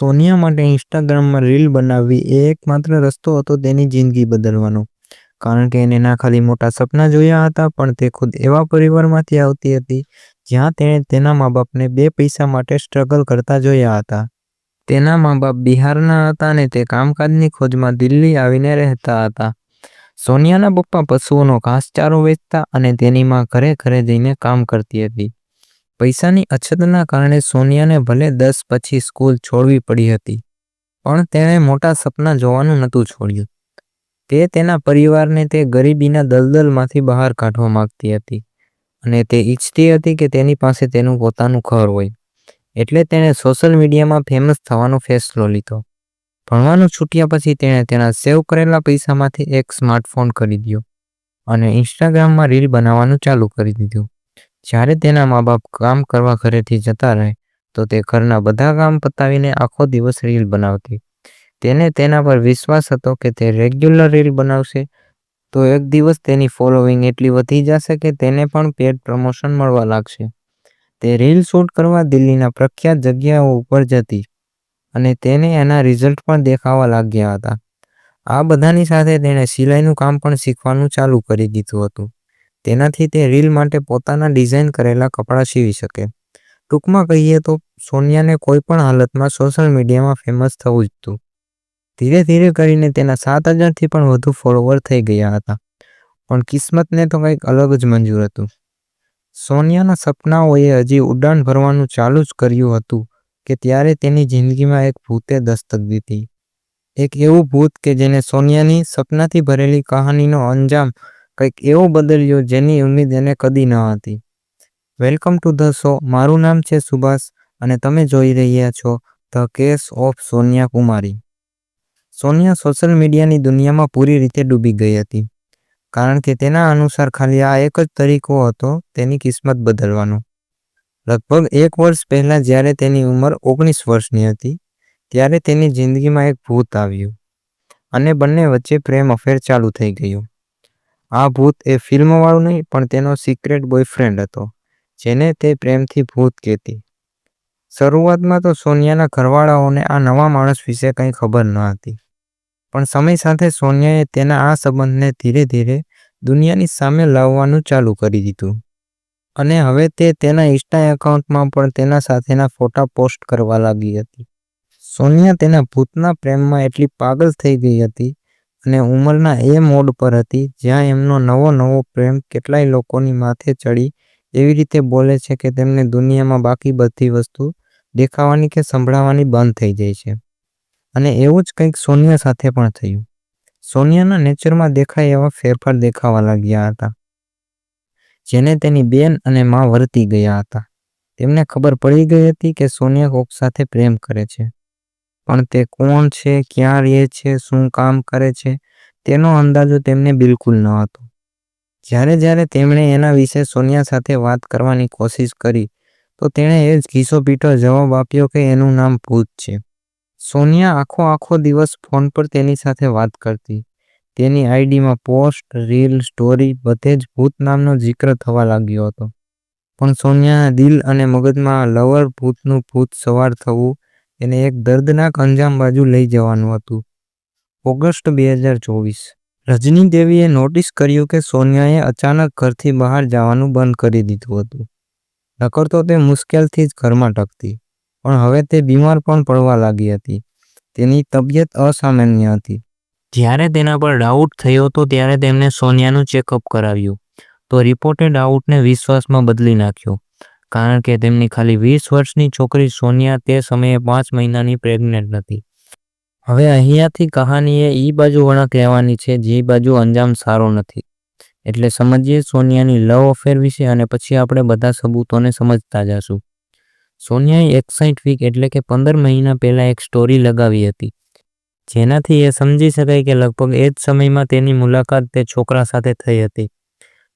સોનિયા માટે ઇન્સ્ટાગ્રામમાં રીલ બનાવવી એ એકમાત્ર રસ્તો હતો તેની જિંદગી બદલવાનો. કારણ કે એને ના ખાલી મોટા સપના જોયા હતા, પણ તે ખુદ એવા પરિવારમાંથી આવતી હતી, જ્યાં તેણે તેના મા-બાપને બે પૈસા માટે સ્ટ્રગલ કરતા જોયા હતા. તેના મા-બાપ બિહારના હતા અને તે કામકાજની ખોજમાં દિલ્હી આવીને રહેતા હતા. સોનિયાના પપ્પા પશુઓનો ઘાસચારો વેચતા અને તેની મા ઘરે-ઘરે જઈને કામ કરતી હતી. પૈસાની અછતના કારણે સોનિયાને ભલે દસ પછી સ્કૂલ છોડવી પડી હતી, પણ તેણે મોટા સપના જોવાનું નહોતું છોડ્યું. તે તેના પરિવારને તે ગરીબીના દલદલમાંથી બહાર કાઢવા માંગતી હતી અને તે ઈચ્છતી હતી કે તેની પાસે તેનું પોતાનું ઘર હોય. એટલે તેણે સોશિયલ મીડિયામાં ફેમસ થવાનો ફેસલો લીધો. ભણવાનું છૂટ્યા પછી તેણે તેના સેવ કરેલા પૈસામાંથી એક સ્માર્ટફોન ખરીદ્યો અને ઇન્સ્ટાગ્રામમાં રીલ બનાવવાનું ચાલુ કરી દીધું. જ્યારે તેના મા-બાપ કામ કરવા ઘરેથી જતા રહે, તો તે ઘરના બધા કામ પતાવીને આખો દિવસ રીલ બનાવતી. તેને તેના પર વિશ્વાસ હતો કે તે રેગ્યુલર રીલ બનાવશે, તો એક દિવસ તેની ફોલોવિંગ એટલી વધી જશે કે તેને પણ પેડ પ્રમોશન મળવા લાગશે. તે રીલ શૂટ કરવા દિલ્હીના પ્રખ્યાત જગ્યાઓ ઉપર જતી અને તેને એના રિઝલ્ટ પણ દેખાવા લાગ્યા હતા. આ બધાની સાથે તેણે સિલાઈનું કામ પણ શીખવાનું ચાલુ કરી દીધું હતું. તેનાથી તે રીલ માટે પોતાના ડિઝાઇન કરેલા કપડાં સીવી શકે. ટૂંકમાં કહીએ તો, સોનિયાને કોઈ પણ હાલતમાં સોશિયલ મીડિયામાં ફેમસ થવું જ હતું. ધીરે ધીરે કરીને તેના સાત હજારથી પણ વધુ ફોલોવર થઈ ગયા હતા. પણ કિસ્મતને તો કંઈક અલગ જ મંજૂર હતું. સોનિયાના સપનાઓએ હજી ઉડાન ભરવાનું ચાલુ જ કર્યું હતું કે ત્યારે તેની જિંદગીમાં એક ભૂતે દસ્તક દીધી. એક એવું ભૂત કે જેને સોનિયાની સપનાથી ભરેલી કહાનીનો અંજામ કંઈક એવો બદલ્યો જેની ઉમ્મીદ એને કદી ન હતી. વેલકમ ટુ ધ શો મારું નામ છે સુભાષ અને તમે જોઈ રહ્યા છો the case of Sonia Kumari. Sonia social મીડિયાની દુનિયામાં પૂરી રીતે ડૂબી ગઈ હતી. કારણ કે તેના અનુસાર ખાલી આ એક જ તરીકો હતો તેની કિસ્મત બદલવાનો. લગભગ એક વર્ષ પહેલા જ્યારે તેની ઉંમર ઓગણીસ વર્ષની હતી, ત્યારે તેની જિંદગીમાં એક ભૂત આવ્યું અને બંને વચ્ચે પ્રેમ અફેર ચાલુ થઈ ગયું. આ ભૂત એ ફિલ્મવાળું નહીં, પણ તેનો સિક્રેટ બોયફ્રેન્ડ હતો, જેને તે પ્રેમથી ભૂત કહેતી. શરૂઆતમાં તો સોનિયાના ઘરવાળાઓને આ નવા માણસ વિશે કંઈ ખબર ન હતી. પણ સમય સાથે સોનિયાએ તેના આ સંબંધને ધીરે ધીરે દુનિયાની સામે લાવવાનું ચાલુ કરી દીધું. અને હવે તે તેના ઇન્સ્ટા એકાઉન્ટમાં પણ તેના સાથેના ફોટા પોસ્ટ કરવા લાગી હતી. સોનિયા તેના ભૂતના પ્રેમમાં એટલી પાગલ થઈ ગઈ હતી અને ઉંમરના એ મોડ પર હતી જ્યાં એમનો નવો નવો પ્રેમ કેટલાય લોકોની માથે ચડી એવી રીતે બોલે છે કે તેમને દુનિયામાં બાકી બધી વસ્તુ દેખાવાની કે સંભળાવાની બંધ થઈ જાય છે. અને એવું જ કંઈક સોનિયા સાથે પણ થયું. સોનિયાના નેચરમાં દેખાય એવા ફેરફાર દેખાવા લાગ્યા હતા. જેને તેની બેન અને મા વર્તી ગયા હતા. તેમને ખબર પડી ગઈ હતી કે સોનિયા કોક સાથે પ્રેમ કરે છે. પણ તે કોણ છે, ક્યાં રહે છે, શું કામ કરે છે તેનો અંદાજો તેમને બિલકુલ ન હતો. જ્યારે જ્યારે તેમણે એના વિશે સોનિયા સાથે વાત કરવાની કોશિશ કરી તો તેણે એ જ ઘીસો-પીટો જવાબ આપ્યો કે એનું નામ ભૂત છે. સોનિયા આખો આખો દિવસ ફોન પર તેની સાથે વાત કરતી. તેની આઈડીમાં પોસ્ટ, રીલ, સ્ટોરી બધે જ ભૂત નામનો જિક્ર થવા લાગ્યો હતો. પણ સોનિયાના દિલ અને મગજમાં લવર ભૂતનું ભૂત સવાર થવું એને એક દર્દનાક અંજામ બાજુ લઈ જવાનું હતું. ઓગસ્ટ બે હજાર ચોવીસ. રજની દેવીએ નોટિસ કર્યું કે સોનિયાએ અચાનક ઘરથી બહાર જવાનું બંધ કરી દીધું હતું. નકર તો તે મુશ્કેલથી જ ઘરમાં ટકતી. પણ હવે તે બીમાર પણ પડવા લાગી હતી. તેની તબિયત અસામાન્ય હતી. જ્યારે તેના પર ડાઉટ થયો હતો ત્યારે તેમણે સોનિયાનું ચેકઅપ કરાવ્યું. તો રિપોર્ટે ડાઉટને વિશ્વાસમાં બદલી નાખ્યો. કારણ કે તેમની ખાલી વીસ વર્ષની છોકરી સોનિયા તે સમયે પાંચ મહિનાની પ્રેગ્નેન્ટ હતી. હવે અહીંયાથી કહાનીએ ઈ બાજુ વળાંક લેવાની છે, જે બાજુ અંજામ સારો નથી. એટલે સમજીએ સોનિયાની લવ અફેર વિશે અને પછી આપણે બધા સબૂતોને સમજતા જશું સોનિયાએ એકસાઈઠ વીક એટલે કે પંદર મહિના પહેલાં એક સ્ટોરી લગાવી હતી. જેનાથી એ સમજી શકાય કે લગભગ એ જ સમયમાં તેની મુલાકાત તે છોકરા સાથે થઈ હતી.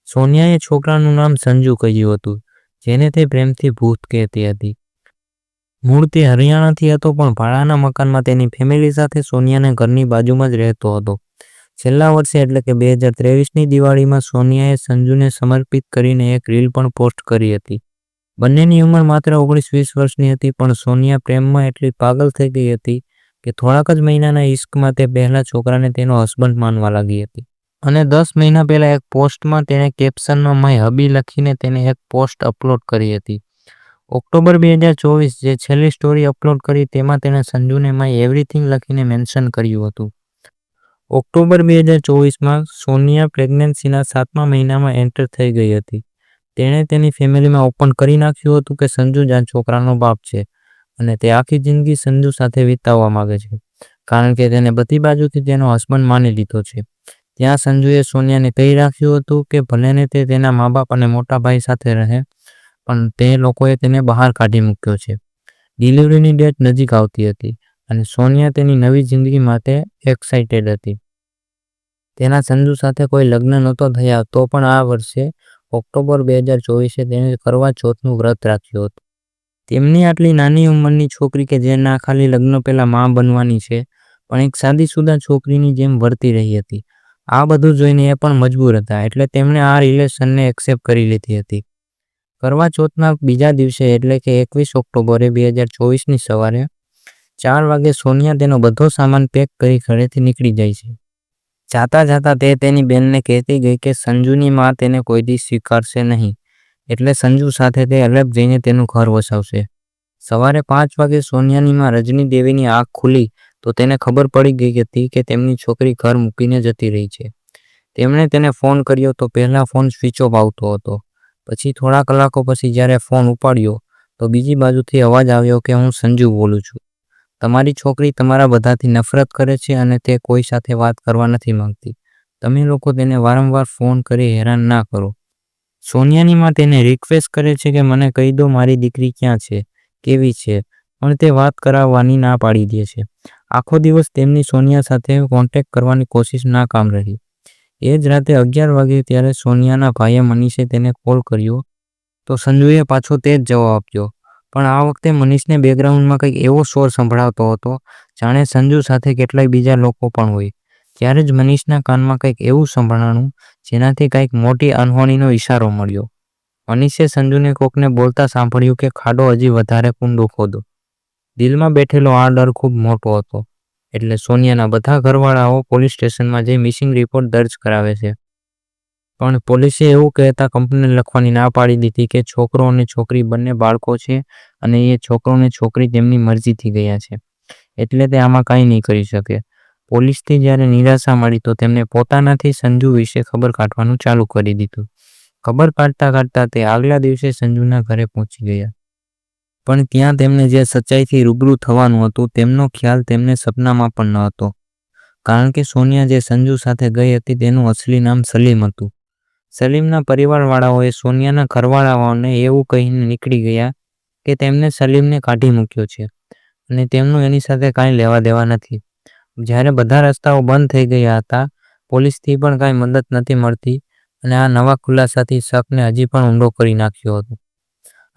સોનિયાએ છોકરાનું નામ સંજુ કહ્યું હતું જેને તે પ્રેમથી ભૂત કહેતી હતી. મૂળ તે હરિયાણાથી હતો, પણ ભાડાના મકાનમાં તેની ફેમિલી સાથે સોનિયાને ઘરની બાજુમાં જ રહેતો હતો. છેલ્લા વર્ષે એટલે કે બે હજાર ત્રેવીસની દિવાળીમાં સોનિયાએ સંજુને સમર્પિત કરીને એક રીલ પણ પોસ્ટ કરી હતી. બંનેની ઉંમર માત્ર ઓગણીસ વીસ વર્ષની હતી, પણ સોનિયા પ્રેમમાં એટલી પાગલ થઈ ગઈ હતી કે થોડાક જ મહિનાના ઈશ્કમાં તે પહેલા છોકરાને તેનો હસબન્ડ માનવા લાગી હતી અને દસ મહિના પહેલા એક પોસ્ટમાં તેણે કેપ્શનમાં માય હબી લખીને તેને એક પોસ્ટ અપલોડ કરી હતી. ઓક્ટોબર બે હજાર ચોવીસ જે છેલ્લી સ્ટોરી અપલોડ કરી તેમાં તેણે સંજુને માય એવરીથિંગ લખીને મેન્શન કર્યું હતું. ઓક્ટોબર બે હજાર ચોવીસમાં સોનિયા પ્રેગ્નન્સીના સાતમા મહિનામાં એન્ટર થઈ ગઈ હતી. તેણે તેની ફેમિલીમાં ઓપન કરી નાખ્યું હતું કે સંજુ જ આ છોકરાનો બાપ છે અને તે આખી જિંદગી સંજુ સાથે વિતાવવા માગે છે. કારણ કે તેને બધી બાજુથી તેનો હસબન્ડ માની લીધો છે. ત્યાં સંજુએ સોનિયાને કહી રાખ્યું હતું કે ભલેને તે તેના મા બાપ અને મોટા ભાઈ સાથે રહે, પણ તે લોકોએ તેને બહાર કાઢી મૂક્યો છે. ડિલિવરીની ડેટ નજીક આવતી હતી અને સોનિયા તેની નવી જિંદગી માટે એક્સાઇટેડ હતી. તેના સંજુ સાથે કોઈ લગ્ન નહોતો થયા, તો પણ આ વર્ષે ઓક્ટોબર બે હજાર ચોવીસે તેણે કરવા ચોથનું વ્રત રાખ્યું હતું. તેમની આટલી નાની ઉંમરની છોકરી કે જે ના ખાલી લગ્ન પહેલાં મા બનવાની છે, પણ એક સાદીસુદા છોકરીની જેમ વર્તી રહી હતી. આ બધું જોઈને એ પણ મજબૂર હતા, એટલે તેમણે આ રિલેશનને એક્સેપ્ટ કરી લીધી હતી. કરવા ચોથના બીજા દિવસે, એટલે કે એકવીસ ઓક્ટોબરે બે હજાર ચોવીસની સવારે, ચાર વાગે સોનિયા તેનો બધો સામાન પેક કરી ઘરેથી નીકળી જાય છે. જાતા જાતા તે તેની બેનને કહેતી ગઈ કે, સંજુની માં તેને કોઈ દી સ્વીકારશે નહીં. એટલે સંજુ સાથે તે અલગ જઈને તેનું ઘર વસાવશે. સવારે પાંચ વાગે સોનિયાની માં રજની દેવીની આંખ ખુલી તો તેને ખબર પડી ગઈ હતી કે તેમની છોકરી ઘર મૂકીને જતી રહી છે. તેમણે તેને ફોન કર્યો તો પહેલાં ફોન સ્વિચ ઓફ આવતો હતો. પછી થોડા કલાકો પછી જ્યારે ફોન ઉપાડ્યો તો બીજી બાજુથી અવાજ આવ્યો કે હું સંજુ બોલું છું. તમારી છોકરી તમારા બધાથી નફરત કરે છે અને તે કોઈ સાથે વાત કરવા નથી માંગતી. તમે લોકો તેને વારંવાર ફોન કરી હેરાન ના કરો. સોનિયાની માં તેને રિક્વેસ્ટ કરે છે કે મને કહી દો મારી દીકરી ક્યાં છે, કેવી છે, પણ તે વાત કરાવવાની ના પાડી દે છે. આખો દિવસ તેમની સોનિયા સાથે કોન્ટેક્ટ કરવાની કોશિશ નાકામ રહી. એ જ રાતે અગિયાર વાગે ત્યારે સોનિયાના ભાઈએ મનીષે તેને કોલ કર્યો તો સંજુએ પાછો તે જ જવાબ આપ્યો. પણ આ વખતે મનીષને બેકગ્રાઉન્ડમાં કંઈક એવો શોર સંભળાતો હતો, જાણે સંજુ સાથે કેટલાય બીજા લોકો પણ હોય. ત્યારે જ મનીષના કાનમાં કંઈક એવું સંભળાણું, જેનાથી કંઈક મોટી અનહોણીનો ઈશારો મળ્યો. મનીષે સંજુને કોકને બોલતા સાંભળ્યું કે ખાડો હજી વધારે કુંડો ખોદો. દિલમાં બેઠેલો આ ડર ખૂબ મોટો હતો, એટલે સોનિયાના બધા ઘરવાળાઓ પોલીસ સ્ટેશનમાં જઈ મિસિંગ રિપોર્ટ દર્જ કરાવે છે. પણ પોલીસે એવું કહેતા કંપનીને લખવાની ના પાડી દીધી કે છોકરો અને છોકરી બંને બાળકો છે અને એ છોકરો અને છોકરી તેમની મરજીથી ગયા છે. એટલે તે આમાં કાંઈ નહીં કરી શકે. પોલીસથી જ્યારે નિરાશા મળી તો તેમને પોતાનાથી સંજુ વિશે ખબર કાઢવાનું ચાલુ કરી દીધું. ખબર કાઢતા કાઢતા તે આગલા દિવસે સંજુના ઘરે પહોંચી ગયા. પણ ત્યાં તેમને જે સચ્ચાઈથી રૂબરૂ થવાનું હતું, તેમનો ખ્યાલ તેમને સપનામાં પણ ન હતો. કારણ કે સોનિયા જે સંજુ સાથે ગઈ હતી, તેનું અસલી નામ સલીમ હતું. સલીમના પરિવારવાળાઓએ સોનિયાના ઘરવાળાઓને એવું કહીને નીકળી ગયા કે તેમને સલીમને કાઢી મૂક્યો છે અને તેમનું એની સાથે કાંઈ લેવા દેવા નથી. જ્યારે બધા રસ્તાઓ બંધ થઈ ગયા હતા, પોલીસથી પણ કાંઈ મદદ નથી મળતી અને આ નવા ખુલાસાથી શકને હજી પણ ઊંડો કરી નાખ્યો હતો.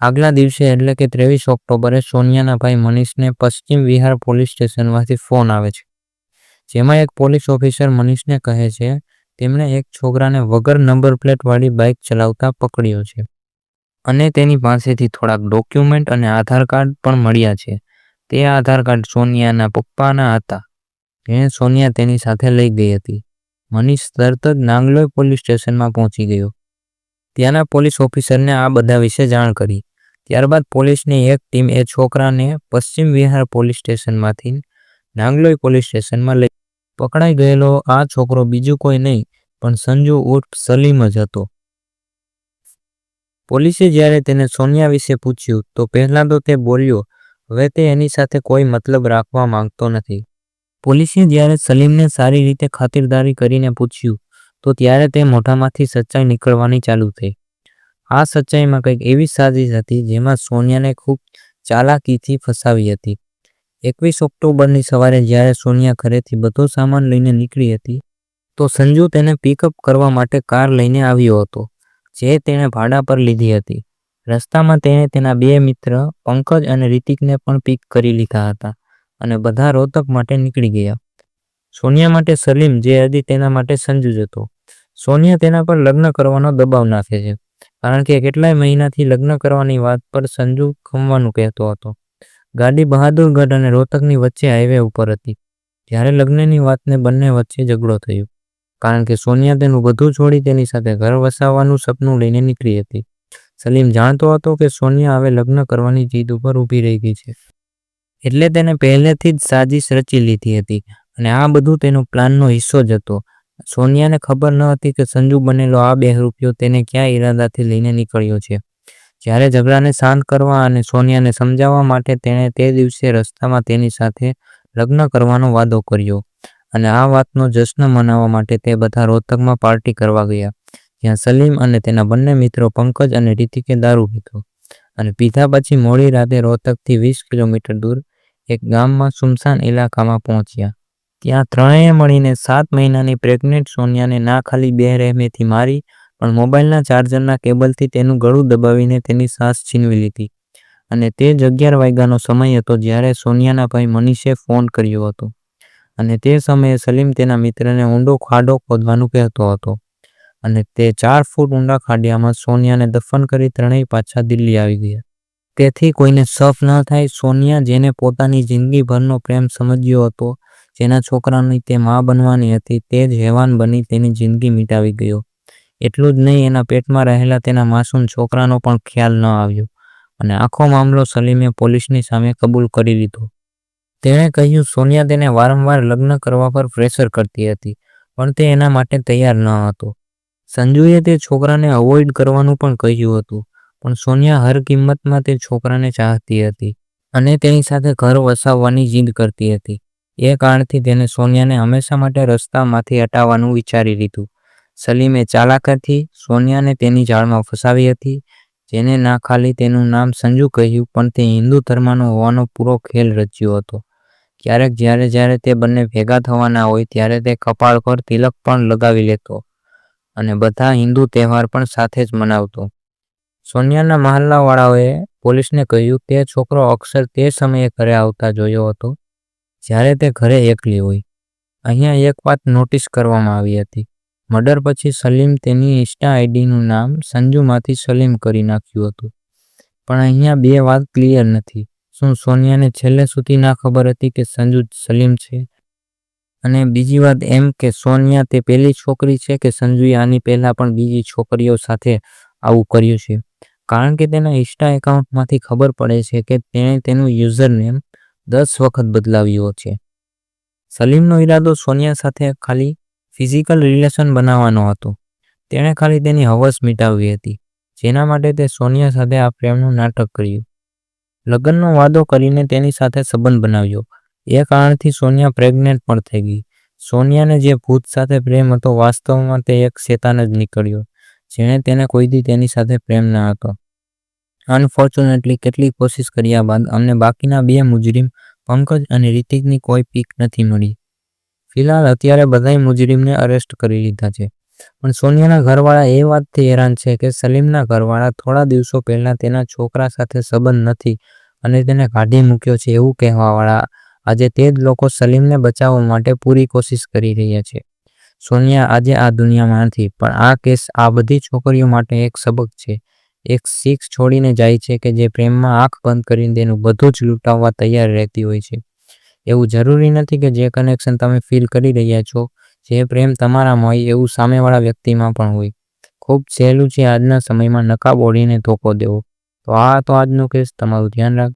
આગલા દિવસે એટલે કે ત્રેવીસ ઓક્ટોબરે સોનિયાના ભાઈ મનીષને પશ્ચિમ વિહાર પોલીસ સ્ટેશનમાંથી ફોન આવે છે. જેમાં એક પોલીસ ઓફિસર મનીષને કહે છે, તેમણે એક છોકરાને વગર નંબર પ્લેટવાળી બાઇક ચલાવતા પકડ્યો છે. અને તેની પાસેથી થોડાક ડોક્યુમેન્ટ અને આધાર કાર્ડ પણ મળ્યા છે. તે આધાર કાર્ડ સોનિયાના પપ્પાના હતા. જેને સોનિયા તેની સાથે લઈ ગઈ હતી. મનીષ તરત જ નાંગલોઈ પોલીસ સ્ટેશનમાં પહોંચી ગયો. ત્યાંના પોલીસ ઓફિસરને આ બધા વિશે જાણ કરી. ત્યારબાદ પોલીસની એક ટીમ એ છોકરાને પશ્ચિમ વિહાર પોલીસ સ્ટેશનમાંથી નાંગલોઈ પોલીસ સ્ટેશનમાં લઈ પકડાઈ ગયેલો. આ છોકરો બીજું કોઈ નહીં, પણ સંજુ ઉર્ફ સલીમ જ હતો. પોલીસે જ્યારે તેને સોનિયા વિશે પૂછ્યું, તો પહેલાં તો તે બોલ્યો, હવે તે એની સાથે કોઈ મતલબ રાખવા માંગતો નથી. પોલીસે જ્યારે સલીમને સારી રીતે ખાતિરદારી કરીને પૂછ્યું, તો ત્યારે તે મોઢામાંથી સચ્ચાઈ નીકળવાની ચાલુ થઈ. આ સચ્ચાઈમાં કંઈક એવી સાજિશ હતી જેમાં સોનિયાને ખૂબ ચાલાકીથી ફસાવી હતી. એકવીસ ઓક્ટોબરની સવારે જ્યારે સોનિયા ઘરેથી બધો સામાન લઈને નીકળી હતી, તો સંજુ તેને પિકઅપ કરવા માટે કાર લઈને આવ્યો હતો, જે તેણે ભાડા પર લીધી હતી. રસ્તામાં તેણે તેના બે મિત્ર, પંકજ અને રિતિકને પણ પિક કરી લીધા હતા અને બધા રોહતક માટે નીકળી ગયા. સોનિયા માટે સલીમ, જે હતી તેના માટે સંજુ જ હતો. સોનિયા તેના પર લગ્ન કરવાનો દબાવ નાખે છે. કારણ કે કેટલાય મહિનાથી લગ્ન કરવાની વાત પર સંજુ ખમવાનું કહેતો હતો. ગાડી બહાદુરગઢ અને રોહતકની વચ્ચે હાઈવે ઉપર હતી. ત્યારે લગ્નની વાતને બંને વચ્ચે ઝઘડો થયો. કારણ કે સોનિયા તેનું બધું છોડી તેની સાથે ઘર વસાવવાનું સપનું લઈને નીકળી હતી. સલીમ જાણતો હતો કે સોનિયા હવે લગ્ન કરવાની જીદ ઉપર ઊભી રહી ગઈ છે. એટલે તેને પહેલેથી જ સાજીશ રચી લીધી હતી અને આ બધું તેનો પ્લાનનો હિસ્સો જ હતો. સોનિયાને ખબર ન હતી કે સંજુ બનેલો આ બે રૂપિયો તેને ક્યાં ઈરાદાથી લઈને નીકળ્યો છે. જ્યારે ઝઘડાને શાંત કરવા અને સોનિયાને સમજાવવા માટે તેણે તે દિવસે રસ્તામાં તેની સાથે લગ્ન કરવાનો વાદો કર્યો અને આ વાતનો જશ્ન મનાવવા માટે તે બધા રોહતકમાં પાર્ટી કરવા ગયા, જ્યાં સલીમ અને તેના બંને મિત્રો પંકજ અને રિતિકે દારૂ પીધો અને પીધા પછી મોડી રાતે રોહતકથી વીસ કિલોમીટર દૂર એક ગામમાં સુમસાન ઇલાકામાં પહોંચ્યા. ત્યાં ત્રણેય મળીને સાત મહિનાની પ્રેગ્નેન્ટ સોનિયાને ના ખાલી બે રહેમેથી મારી, પણ મોબાઈલના ચાર્જરના કેબલથી તેનું ગળું દબાવીને તેની સાસ છીનવી લીધી. અને તે જ અગિયાર વાગ્યાનો સમય હતો જ્યારે સોનિયાના ભાઈ મનીષે ફોન કર્યો હતો. અને તે સમયે સલીમ તેના મિત્રને ઊંડો ખાડો ખોદવાનું કહેતો હતો. અને તે ચાર ફૂટ ઊંડા ખાડિયામાં સોનિયાને દફન કરી ત્રણેય પાછા દિલ્હી આવી ગયા. તેથી કોઈને સફ ન થાય, સોનિયા જેને પોતાની જિંદગીભરનો પ્રેમ સમજ્યો હતો જેના છોકરાની તે મા બનવાની હતી, તે જ હેવાન બની તેની જિંદગી મિટાવી ગયો. એટલું જ નહીં, એના પેટમાં રહેલા તેના માસૂમ છોકરાનો પણ ખ્યાલ ન આવ્યો અને આખો મામલો સલીમે પોલીસની સામે કબૂલ કરી લીધો. તેણે કહ્યું, સોનિયા તેને વારંવાર લગ્ન કરવા પર પ્રેશર કરતી હતી, પણ તે એના માટે તૈયાર ન હતો. સંજુએ તે છોકરાને અવોઇડ કરવાનું પણ કહ્યું હતું, પણ સોનિયા હર કિંમતમાં તે છોકરાને ચાહતી હતી અને તેની સાથે ઘર વસાવવાની જીદ કરતી હતી. એ કારણથી તેને સોનિયાને હંમેશા માટે રસ્તામાંથી હટાવવાનું વિચારી લીધું. સલીમે ચાલાકાથી સોનિયાને તેની જાળમાં ફસાવી હતી, જેને ના ખાલી તેનું નામ સંજુ કહ્યું, પણ તે હિન્દુ ધર્મનો હોવાનો પૂરો ખેલ રચ્યો હતો. ક્યારેક જ્યારે જ્યારે તે બંને ભેગા થવાના હોય, ત્યારે તે કપાળ પર તિલક પણ લગાવી લેતો અને બધા હિન્દુ તહેવાર પણ સાથે જ મનાવતો. સોનિયાના મહલ્લાવાળાઓએ પોલીસને કહ્યું કે છોકરો અક્ષર તે સમયે ઘરે આવતા જોયો હતો. જ્યારે તે ઘરે એકલી હોય. અહીંયા એક વાત નોટિસ કરવામાં આવી હતી. મર્ડર પછી સલીમ તેની ઇન્સ્ટા આઈડીનું નામ સંજુમાંથી સલીમ કરી નાખ્યું હતું. પણ અહીંયા બે વાત ક્લિયર નથી. શું સોનિયાને છેલ્લે સુધી ના ખબર હતી કે સંજુ સલીમ છે? અને બીજી વાત એમ કે સોનિયા તે પહેલી છોકરી છે કે સંજુએ આની પહેલાં પણ બીજી છોકરીઓ સાથે આવું કર્યું છે? કારણ કે તેના ઇન્સ્ટા એકાઉન્ટમાંથી ખબર પડે છે કે તેણે તેનું યુઝર નેમ દસ વખત બદલાવ્યો છે. સલીમનો ઈરાદો સોનિયા સાથે ખાલી ફિઝિકલ રિલેશન બનાવવાનો હતો. તેણે ખાલી તેની હવસ મિટાવી હતી, જેના માટે તે સોનિયા સાથે આ પ્રેમનું નાટક કર્યું. લગ્નનો વાદો કરીને તેની સાથે સંબંધ બનાવ્યો. એ કારણથી સોનિયા પ્રેગ્નેન્ટ પણ થઈ ગઈ. સોનિયાને જે ભૂત સાથે પ્રેમ હતો, વાસ્તવમાં તે એક શેતાન જ નીકળ્યો, જેણે તેને કોઈથી તેની સાથે પ્રેમ ન હતો. અનફોર્ચ્યુનેટલી કેટલી કોશિશ કર્યા બાદ અમને બાકીના બે મુજરીમ, પંકજ અને રિતિકની કોઈ પીક નથી મળી. ફિલહાલ અત્યારે બધાય મુજરીમને અરેસ્ટ કરી લીધા છે. પણ સોનિયાના ઘરવાળા એ વાતથી હેરાન છે કે સલીમના ઘરવાળા થોડા દિવસો પહેલા તેના છોકરા સાથે સંબંધ નથી અને તેને કાઢી મૂક્યો છે એવું કહેવાવાળા આજે તે જ લોકો સલીમને બચાવવા માટે પૂરી કોશિશ કરી રહ્યા છે. સોનિયા આજે આ દુનિયામાં નથી, પણ આ કેસ આ બધી છોકરીઓ માટે એક સબક છે. એક શીખ છોડીને જાય છે કે જે પ્રેમમાં આંખ બંધ કરીને તેનું બધું જ લૂંટાવવા તૈયાર રહેતી હોય છે. એવું જરૂરી નથી કે જે કનેક્શન તમે ફીલ કરી રહ્યા છો, જે પ્રેમ તમારામાં હોય એવું સામેવાળા વ્યક્તિમાં પણ હોય. ખૂબ સહેલું છે આજના સમયમાં નકાબ ઓળીને ધોકો દેવો. તો આ તો આજનો કેસ તમારું ધ્યાન રાખ.